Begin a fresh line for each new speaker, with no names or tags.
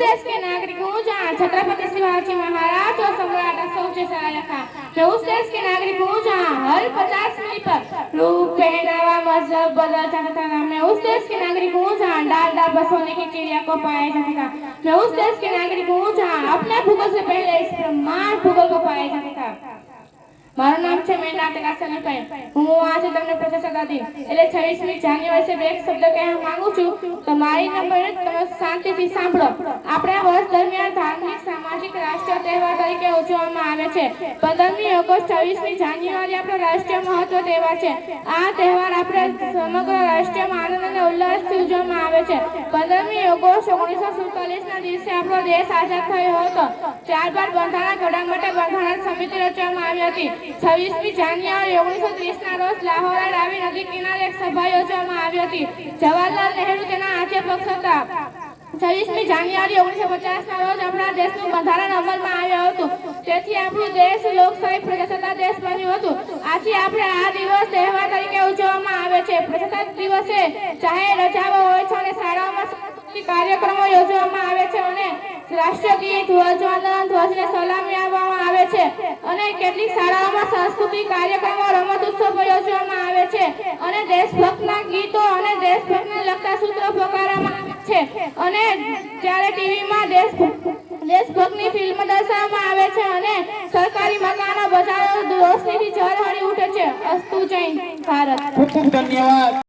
देश के नागरिक हूँ जहाँ छत्रपति शिवाजी महाराज और सम्राट अशोक जैसा रखा मैं उस देश के नागरिक हूँ जहाँ हर पचास मिनट पर रूप पहनावा मज़हब, बदल जाता था मैं उस देश के नागरिक हूँ जहाँ डाल डाल बस होने की चिड़िया को पाया जाता था मैं उस देश के नागरिक हूँ जहाँ अपने भूगोल से पहले इस ब्रह्मांड भूगोल को पाया जाता था। મારું નામ છે મેના ટકાસનભાઈ હું આજે તમને પ્રજાસત્તાક દિન, એટલે છવ્વીસમી જાન્યુઆરી છે, બે શબ્દ કહેવા માંગુ છું. તો મારી નંબર તમે શાંતિથી સાંભળો. આપણે વર્ષ દરમિયાન ધાર્મિક, સામાજિક, રાષ્ટ્રીય તહેવાર તરીકે ઉજવવામાં આવે છે. પંદરમી ઓગસ્ટ, છવ્વીસમી જાન્યુઆરી આપણો રાષ્ટ્રીય મહત્વ તહેવાર છે. આ તહેવાર આપણે સમગ્ર રાષ્ટ્રીયમાં આનંદ અને ઉલ્લાસથી ઉજવવામાં આવે છે. પંદરમી ઓગસ્ટ, ઓગણીસો સુડતાલીસના દિવસે આપણો દેશ આઝાદ થયો હતો. ત્યારબાદ બંધારણ ઘડાણ માટે બંધારણ સમિતિ રચવામાં આવી હતી. છવ્વીસમી જાન્યુઆરી ઓગણીસો ત્રીસના રોજ લાહોર રાવી નદી કિનારે એક સભા યોજવામાં આવી હતી. જવાહરલાલ નહેરુ તેના અધ્યક્ષ હતા. છવ્વીસમી જાન્યુઆરી ઓગણીસો પચાસના રોજ આપણા દેશનું બંધારણ અમલમાં આવ્યું હતું. તેથી આપણું દેશ લોકશાહી પ્રજાસત્તા દેશ બન્યું હતું. આથી આપણે આ દિવસ તહેવાર તરીકે ઉજવવામાં આવે છે. પ્રજાસત્તાક દિવસે જાહેર રજાઓ હોય છે અને શાળાઓમાં કાર્યક્રમો યોજવામાં આવે છે અને રાષ્ટ્રગીત ધ્વજવંદન ધ્વજને સલામી આપવામાં આવે છે અને કેટલીક શાળાઓમાં સાંસ્કૃતિક કાર્યક્રમો, રમત ઉત્સવ યોજવામાં આવે છે અને દેશભક્તના ગીતો અને દેશભક્તને લગતા સૂત્રો પોકારવામાં છે. અને જ્યારે ટીવીમાં દેશ દેશભક્તની ફિલ્મ દર્શાવવામાં આવે છે અને સરકારી મકાનો, બજારો, રોશનીથી ઝળહળી ઉઠે છે. અસ્તુ જૈન ભારત.
ખૂબ ખૂબ ધન્યવાદ.